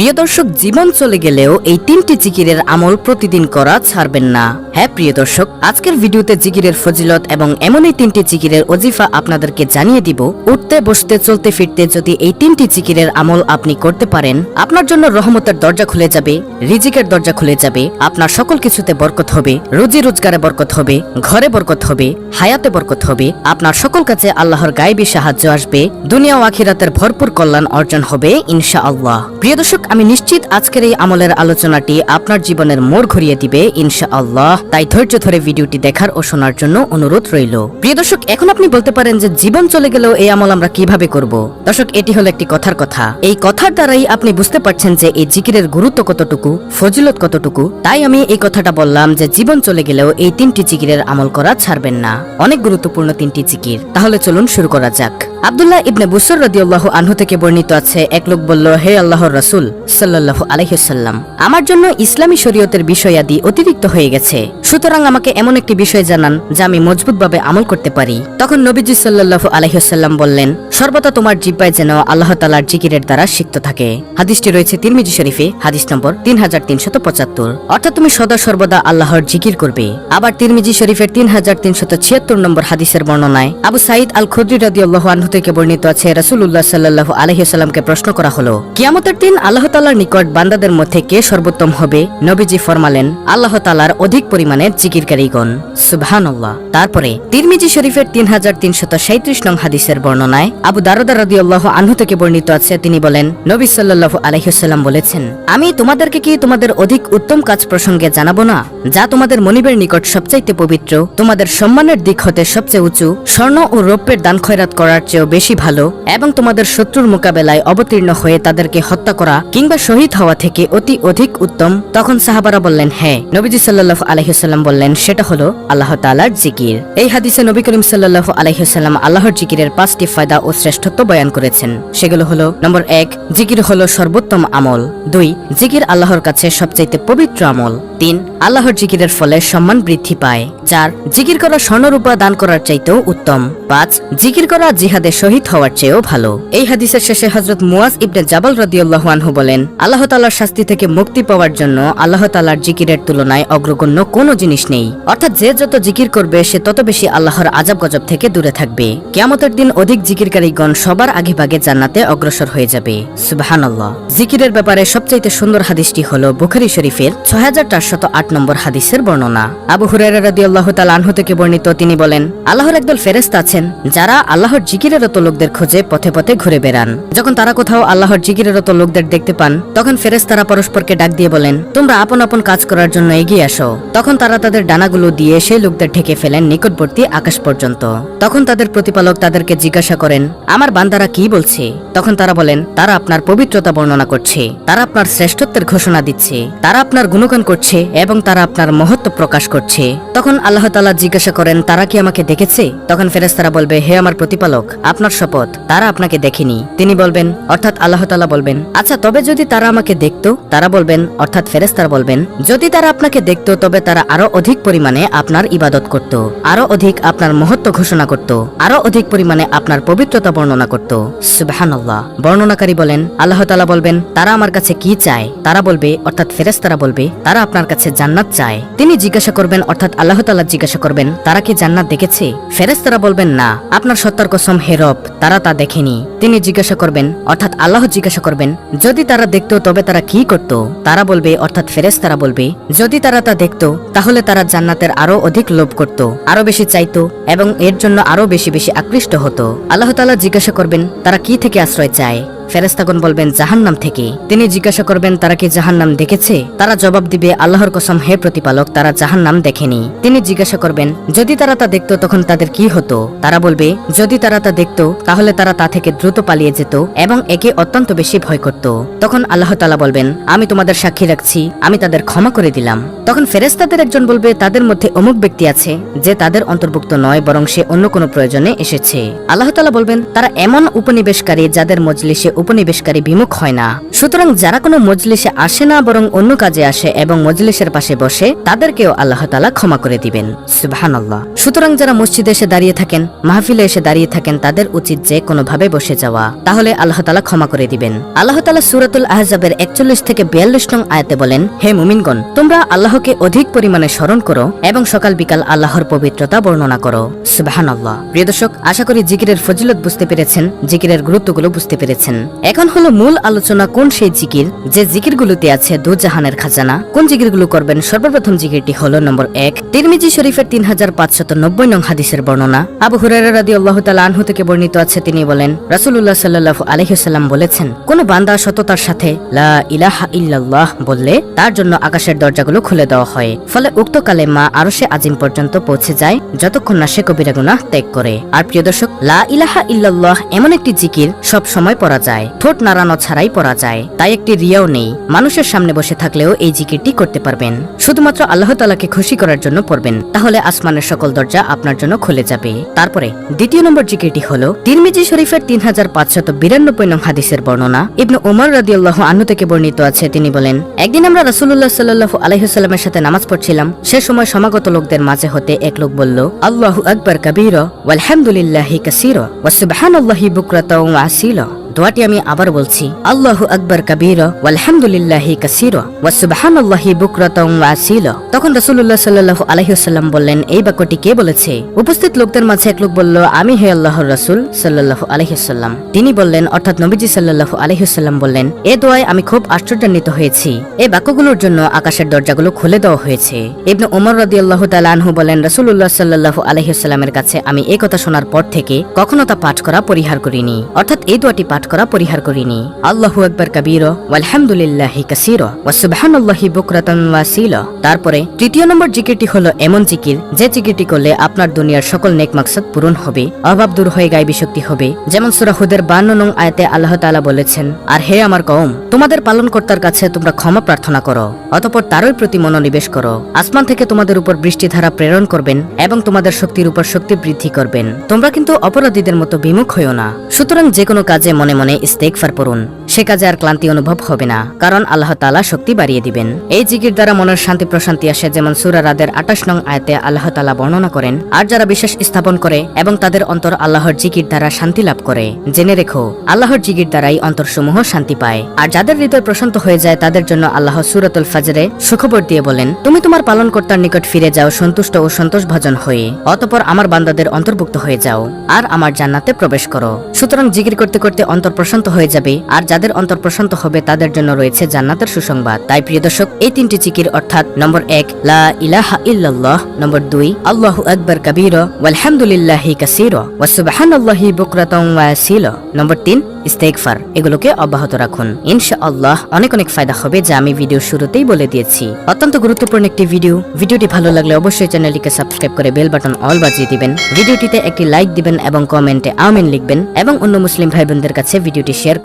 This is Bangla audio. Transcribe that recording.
প্রিয় দর্শক, জীবন চলে গেলেও এই তিনটি জিকিরের আমল প্রতিদিন করা ছাড়বেন না। হ্যাঁ প্রিয় দর্শক, আজকের ভিডিওতে জিকিরের ফজিলত এবং এমনই তিনটি জিকিরের অজিফা আপনাদেরকে জানিয়ে দিব। উঠতে, বসতে, চলতে, ফিরতে যদি এই তিনটি জিকিরের আমল আপনি করতে পারেন, আপনার জন্য রহমতের দরজা খুলে যাবে, রিজিকের দরজা খুলে যাবে, আপনার সকল কিছুতে বরকত হবে, রুজি রোজগারে বরকত হবে, ঘরে বরকত হবে, হায়াতে বরকত হবে, আপনার সকল কাছে আল্লাহর গায়েবী সাহায্য আসবে, দুনিয়া ও আখিরাতের ভরপুর কল্যাণ অর্জন হবে ইনশা আল্লাহ প্রিয় দর্শক আমি নিশ্চিত আজকের এই আমলের আলোচনাটি আপনার জীবনের মোড় ঘুরিয়ে দিবে ইনশা আল্লাহ তাই ধৈর্য ধরে ভিডিওটি দেখার ও শোনার জন্য অনুরোধ রইল। প্রিয় দর্শক, এখন আপনি বলতে পারেন যে জীবন চলে গেলেও এই আমল আমরা কীভাবে করব? দর্শক, এটি হলো একটি কথার কথা। এই কথার দ্বারাই আপনি বুঝতে পারছেন যে এই জিকিরের গুরুত্ব কতটুকু, ফজিলত কতটুকু। তাই আমি এই কথাটা বললাম যে জীবন চলে গেলেও এই তিনটি জিকিরের আমল করা ছাড়বেন না। অনেক গুরুত্বপূর্ণ তিনটি জিকির। তাহলে চলুন শুরু করা যাক। আব্দুল্লাহ ইবনে বুসর রদিউল্লাহ আনহু থেকে বর্ণিত আছে, এক লোক বলল, হে আল্লাহর রসুল সাল্লাহ আলহ্লাম আমার জন্য ইসলামী শরীয়তের বিষয়াদি অতিরিক্ত হয়ে গেছে। সুতরাং আমাকে এমন একটি বিষয় জানান, যা আমি মজবুতভাবে আমল করতে পারি। তখন নবীজি সাল্লাহ আলহ্লাম বললেন, সর্বদা তোমার জিব্বায় যেন আল্লাহ তালার জিকিরের দ্বারা সিক্ত থাকে। হাদিসটি রয়েছে তিরমিজি শরীফে, হাদিস নম্বর তিন হাজার তিনশত পঁচাত্তর। অর্থাৎ তুমি সদা সর্বদা আল্লাহর জিকির করবে। আবার তিরমিজি শরীফের তিন হাজার তিনশত ছিয়াত্তর নম্বর হাদিসের বর্ণনায় আবু সাইদ আল খুদ্রি রাদিয়াল্লাহু আনহু থেকে বর্ণিত আছে, রাসূলুল্লাহ সাল্লাল্লাহু আলাইহি সাল্লামকে প্রশ্ন করা হলো, কিয়ামতের দিন আল্লাহ তাআলার নিকট বান্দাদের মধ্যে কে সর্বোত্তম হবে? নবীজি ফরমালেন, আল্লাহ তাআলার অধিক পরিমাণে জিকিরকারীগণ। সুবহানাল্লাহ। তারপরে তিরমিজি শরীফের তিন হাজার তিনশত সাঁত্রিশ নং হাদিসের বর্ণনায় আবু দারদা রাদিয়াল্লাহু আনহু থেকে বর্ণিত আছে, তিনি বলেন নবী সাল্লাল্লাহু আলাইহি বলেছেন, আমি তোমাদেরকে কি তোমাদের অধিক উত্তম কাজ প্রসঙ্গে জানাব না? যা তোমাদের মনিবের নিকট সবচাইতে পবিত্র, তোমাদের সম্মানের দিক হতে সবচেয়ে উঁচু, স্বর্ণ ও রৌপ্যের দান খয়রাত করার চেয়েও বেশি ভালো, এবং তোমাদের শত্রুর মোকাবেলায় অবতীর্ণ হয়ে তাদেরকে হত্যা করা কিংবা শহীদ হওয়া থেকে অতি অধিক উত্তম? তখন সাহাবারা বললেন হ্যাঁ। নবীজি সাল্লাল্লাহু আলাইহি বললেন, সেটা হলো আল্লাহ তাআলার জিকির। এই হাদিসে নবী করিম সাল্লাল্লাহু আলাইহিসাল্লাম আল্লাহর জিকিরের পাঁচটি ফায়দা ও শ্রেষ্ঠত্ব বয়ান করেছেন। সেগুলো হলো, নম্বর এক জিকির হলো সর্বোত্তম আমল। দুই, জিকির আল্লাহর কাছে সবচাইতে পবিত্র আমল। তিন, আল্লাহর জিকিরের ফলে সম্মান বৃদ্ধি পায়। চার, জিকির করা স্বর্ণরূপা দান করার চাইতেও উত্তম। পাঁচ, জিকির করা জিহাদে শহীদ হওয়ার চেয়েও ভালো। এই হাদিসের শেষে হজরত মুয়াজ ইবনে জাবাল রাদিয়াল্লাহু আনহু বলেন, আল্লাহ তাআলার শাস্তি থেকে মুক্তি পাওয়ার জন্য আল্লাহ তাআলার জিকিরের তুলনায় অগ্রগণ্য কোনো জিনিস নেই। অর্থাৎ যে যত জিকির করবে, সে তত বেশি আল্লাহর আজাব গজব থেকে দূরে থাকবে। কিয়ামতের দিন অধিক জিকিরকারীগণ সবার আগে ভাগে জান্নাতে অগ্রসর হয়ে যাবে। সুবহানাল্লাহ। জিকিরের ব্যাপারে সবচাইতে সুন্দর হাদিসটি হলো বুখারী শরীফের ছয় হাজার চারশত আট নম্বর হাদিসের বর্ণনা। আবু হুরায়রা রাদিয়াল্লাহু তাআলা আনহু থেকে বর্ণিত তিনি বলেন, আল্লাহর একদল ফেরেশতা আছেন যারা আল্লাহর জিকিরেরত লোকদের খোঁজে পথে পথে ঘুরে বেড়ান। যখন তারা কোথাও আল্লাহর জিকিরেরত লোকদের দেখতে পান, তখন ফেরেশতারা পরস্পরকে ডাক দিয়ে বলেন, তোমরা আপন আপন কাজ করার জন্য এগিয়ে আসো। তখন তারা তাদের ডানাগুলো দিয়ে সেই লোকদের ঢেকে ফেলেন নিকটবর্তী আকাশ পর্যন্ত। তখন তাদের প্রতিপালক তাদেরকে জিজ্ঞাসা করেন, আমার বান্দারা কি বলছে? তখন তারা বলেন, তারা পবিত্রতা বর্ণনা করছে। তারা আপনার শ্রেষ্ঠত্বের ঘোষণা দিচ্ছে। তারা আপনার গুণগান করছে এবং তারা আপনার মহত্ব প্রকাশ করছে। তখন আল্লাহ তাআলা জিজ্ঞাসা করেন, তারা কি আমাকে দেখেছে? তখন ফেরেশতারা বলবে, হে আমার প্রতিপালক, আপনার শপথ, তারা আপনাকে দেখেনি। তিনি বলবেন, অর্থাৎ আল্লাহ তাআলা বলবেন আচ্ছা তবে যদি তারা আমাকে দেখতো? তারা বলবেন, অর্থাৎ ফেরেশতারা বলবেন, যদি তারা আপনাকে দেখতো, তবে তারা আরও অধিক পরিমাণে আপনার ইবাদত করত, আরও অধিক আপনার মহত্ব ঘোষণা করত, আরও অধিক পরিমাণে আপনার পবিত্রতা বর্ণনা করত। সুবহানাল্লাহ। বর্ণনাকারী বলেন আল্লাহ তালা বলবেন, তারা আমার কাছে কি চায়? তারা বলবে, অর্থাৎ ফেরেশতারা বলবে, তারা আপনার কাছে জান্নাত চায়। তিনি জিজ্ঞাসা করবেন, অর্থাৎ আল্লাহ তাআলা জিজ্ঞাসা করবেন, তারা কি জান্নাত দেখেছে? ফেরেশতারা বলবেন, না, আপনার সত্তর কসম হে রব, তারা তা দেখেনি। তিনি জিজ্ঞাসা করবেন, অর্থাৎ আল্লাহ জিজ্ঞাসা করবেন, যদি তারা দেখতো, তবে তারা কি করত? তারা বলবে, অর্থাৎ ফেরেশতারা বলবে, যদি তারা তা দেখতো, তাহলে তারা জান্নাতের আরও অধিক লোভ করত, আরও বেশি চাইতো এবং এর জন্য আরও বেশি বেশি আকৃষ্ট হতো। আল্লাহ তালা জিজ্ঞাসা করবেন, তারা কি থেকে আশ্রয় চায়? ফেরেস্তাগণ বলবেন, জাহান্নাম থেকে। তিনি জিজ্ঞাসা করবেন, তারা কি জাহান্নাম দেখেছে? তারা জবাব দিবে, আল্লাহর কসম, হে প্রতিপালক, তারা জাহান্নাম দেখেনি। তিনি জিজ্ঞাসা করবেন, যদি তারা তা দেখতো, তখন তাদের কি হতো? তারা বলবে, যদি তারা তা দেখতো, তাহলে তারা তা থেকে দ্রুত পালিয়ে যেত এবং একে অত্যন্ত বেশি ভয় করত। তখন আল্লাহ তালা বলবেন, আমি তোমাদের সাক্ষী রাখছি, আমি তাদের ক্ষমা করে দিলাম। তখন ফেরেস্তাদের একজন বলবে, তাদের মধ্যে অমুক ব্যক্তি আছে, যে তাদের অন্তর্ভুক্ত নয়, বরং সে অন্য কোনো প্রয়োজনে এসেছে। আল্লাহ তালা বলবেন, তারা এমন উপনিবেশকারী যাদের মজলিসে উপনিবেশকারী বিমুখ হয় না। সুতরাং যারা কোনো মজলিসে আসে না, বরং অন্য কাজে আসে এবং মজলিসের পাশে বসে, তাদেরকেও আল্লাহ তালা ক্ষমা করে দিবেন। সুবহানাল্লাহ। সুতরাং যারা মসজিদে এসে দাঁড়িয়ে থাকেন, মাহফিলে এসে দাঁড়িয়ে থাকেন, তাদের উচিত যে কোনোভাবে বসে যাওয়া। তাহলে আল্লাহ তালা ক্ষমা করে দিবেন। আল্লাহ তালা সুরাতুল আহজাবের একচল্লিশ থেকে বিয়াল্লিশ নং আয়াতে বলেন, হে মুমিনগণ, তোমরা আল্লাহকে অধিক পরিমাণে স্মরণ করো এবং সকাল বিকাল আল্লাহর পবিত্রতা বর্ণনা করো। সুবহানাল্লাহ। প্রিয় দর্শক, আশা করি জিকিরের ফজিলত বুঝতে পেরেছেন, জিকিরের গুরুত্বগুলো বুঝতে পেরেছেন। এখন হলো মূল আলোচনা কোন সেই জিকির? যে জিকিরগুলোতে আছে দুজাহানের খাজানা। কোন জিকিরগুলো করবেন? সর্বপ্রথম জিকিরটি হলো নম্বর এক, তিরমিজি শরীফের তিন হাজার পাঁচশত নব্বই নং হাদিসের বর্ণনা। আবু হুরারা রাদি আল্লাহ তালা আনহু থেকে বর্ণিত আছে, তিনি বলেন রাসুল্লাহ সাল্লাহ আলহিসাল্লাম বলেছেন, কোন বান্দা সততার সাথে লা ইলাহা ইল্লাল্লাহ বললে তার জন্য আকাশের দরজাগুলো খুলে দেওয়া হয়। ফলে উক্ত কালে মা আরও সে আজিম পর্যন্ত পৌঁছে যায়, যতক্ষণ না সে কবিরা গুনাহ ত্যাগ করে। আর প্রিয় দর্শক, লা ইলাহা ইল্লাল্লাহ এমন একটি জিকির সব সময় পড়া যায়। ঠোঁট নাড়ানো ছাড়াই পড়া যায়। তাই একটি রিয়াও নেই। মানুষের সামনে বসে থাকলেও এই জিকিরটি করতে পারবেন। শুধুমাত্র আল্লাহ তালাকে খুশি করার জন্য পড়বেন। তাহলে আসমানের সকল দরজা আপনার জন্য খুলে যাবে। তারপরে, দ্বিতীয় নম্বর জিকিরটি হলো তিরমিজি শরীফের তিন হাজার পাঁচশত বিরানব্বই নং হাদিসের বর্ণনা। ইবনু উমর রাদিয়াল্লাহ আনহু থেকে বর্ণিত আছে। তিনি বলেন, একদিন আমরা রাসূলুল্লাহ সাল্লাল্লাহু আলাইহি সাল্লামের সাথে নামাজ পড়ছিলাম। সে সময় সমাগত লোকদের মাঝে হতে এক লোক বলল, আল্লাহু আকবর কাবীর, ওয়ালহামদুলিল্লাহি কাসীর, ওয়া সুবহানাল্লাহি বুকরাতাও ওয়া আসীলা দোয়াটি আমি আবার বলছি, আল্লাহু আকবার কাবীর, ওয়ালহামদুলিল্লাহি কাসীর, ওয়া সুবহানাল্লাহি বুকরাতাও আসীলা। তখন রাসূলুল্লাহ সাল্লাল্লাহু আলাইহি ওয়াসাল্লাম বললেন, এই বাক্যটি কে বলেছে? উপস্থিত লোকদের মাঝে এক লোক বলল, আমি হে আল্লাহর রাসূল সাল্লাল্লাহু আলাইহি ওয়াসাল্লাম। তিনি বললেন, অর্থাৎ নবীজি সাল্লাল্লাহু আলাইহি ওয়াসাল্লাম বললেন, এ দোয়ায় আমি খুব আশ্চর্যান্বিত হয়েছি। এই বাক্যগুলোর জন্য আকাশের দরজাগুলো খুলে দেওয়া হয়েছে। ইবনে ওমর রাদিয়াল্লাহু তাআলা আনহু বলেন, রাসূলুল্লাহ সাল্লাল্লাহু আলাইহি ওয়াসাল্লামের কাছে আমি এই কথা শোনার পর থেকে কখনো তা পাঠ করা পরিহার করিনি। অর্থাৎ এই দোয়াটি পাঠ করা পরিহার করিনি। আল্লাহু আকবার কাবীর, ওয়ালহামদুলিল্লাহি কাসীর সুবহানাল্লাহি বুকরাতান ওয়াসীলা তারপরে তৃতীয় নম্বর জিকিরটি হলো এমন জিকির, যে জিকিরটি করলে আপনার দুনিয়ার সকল নেক মাকসাদ পূরণ হবে, অভাব দূর হয়ে গায়বী শক্তি হবে। যেমন সূরা হুদের 52 নং আয়াতে আল্লাহ তাআলা বলেছেন, আর হে আমার কওম, তোমাদের পালনকর্তার কাছে তোমরা ক্ষমা প্রার্থনা করো, অতঃপর তারই প্রতি মনোনিবেশ করো। আসমান থেকে তোমাদের উপর বৃষ্টিধারা প্রেরণ করবেন এবং তোমাদের শক্তির উপর শক্তি বৃদ্ধি করবেন। তোমরা কিন্তু অপরাধীদের মতো বিমুখ হইও না। সুতরাং যে কোনো কাজে মনে মনে ইস্তেগফার পড়ুন। সে কাজে আর ক্লান্তি অনুভব হবে না, কারণ আল্লাহ তাআলা শক্তি বাড়িয়ে দিবেন। এই জিকির দ্বারা মনের শান্তি প্রশান্তি আসে, যেমন সূরা রাদের 28 নং আয়াতে আল্লাহ তাআলা বর্ণনা করেন, আর যারা বিশ্বাস স্থাপন করে এবং তাদের অন্তর আল্লাহর জিকির দ্বারা শান্তি লাভ করে, জেনে রেখো, আল্লাহর জিকির দ্বারাই অন্তরসমূহ শান্তি পায়। আর যাদের হৃদয় প্রশান্ত হয়ে যায়, তাদের জন্য আল্লাহ সূরাতুল ফাজরে সুখবর দিয়ে বলেন, তুমি তোমার পালনকর্তার নিকট ফিরে যাও, সন্তুষ্ট ও সন্তোষ ভজন হয়ে, অতঃপর আমার বান্দাদের অন্তর্ভুক্ত হয়ে যাও, আর আমার জান্নাতে প্রবেশ করো। সুতরাং জিকির করতে করতে অন্তর প্রশান্ত হয়ে যাবে। আর যাদের অন্তর প্রশান্ত হবে, তাদের জন্য রয়েছে জান্নাতের সুসংবাদ। তাই প্রিয় দর্শক, এই তিনটি চিকির অর্থাৎ নম্বর এক, লা ইলাহা ইল্লাল্লাহ, নম্বর দুই, আল্লাহু আকবর কবির, ওয়ালহামদুলিল্লাহি কাসির, ওয়া সুবহানাল্লাহি বুকরাতাও ওয়া নম্বর তিন ইস্তেগফার, এগুলোকে অব্যাহত রাখুন। ইনশাআল্লাহ অনেক অনেক ফায়দা হবে যা আমি ভিডিও শুরুতেই বলে দিয়েছি। অত্যন্ত গুরুত্বপূর্ণ একটি ভিডিও। ভিডিওটি ভালো লাগলে অবশ্যই চ্যানেলটিকে সাবস্ক্রাইব করে বেল বাটন অল বাজিয়ে দিবেন। ভিডিওটিতে একটি লাইক দিবেন এবং কমেন্টে আমিন লিখবেন এবং অন্য মুসলিম ভাই বোনদের কাছে ভিডিওটি শেয়ার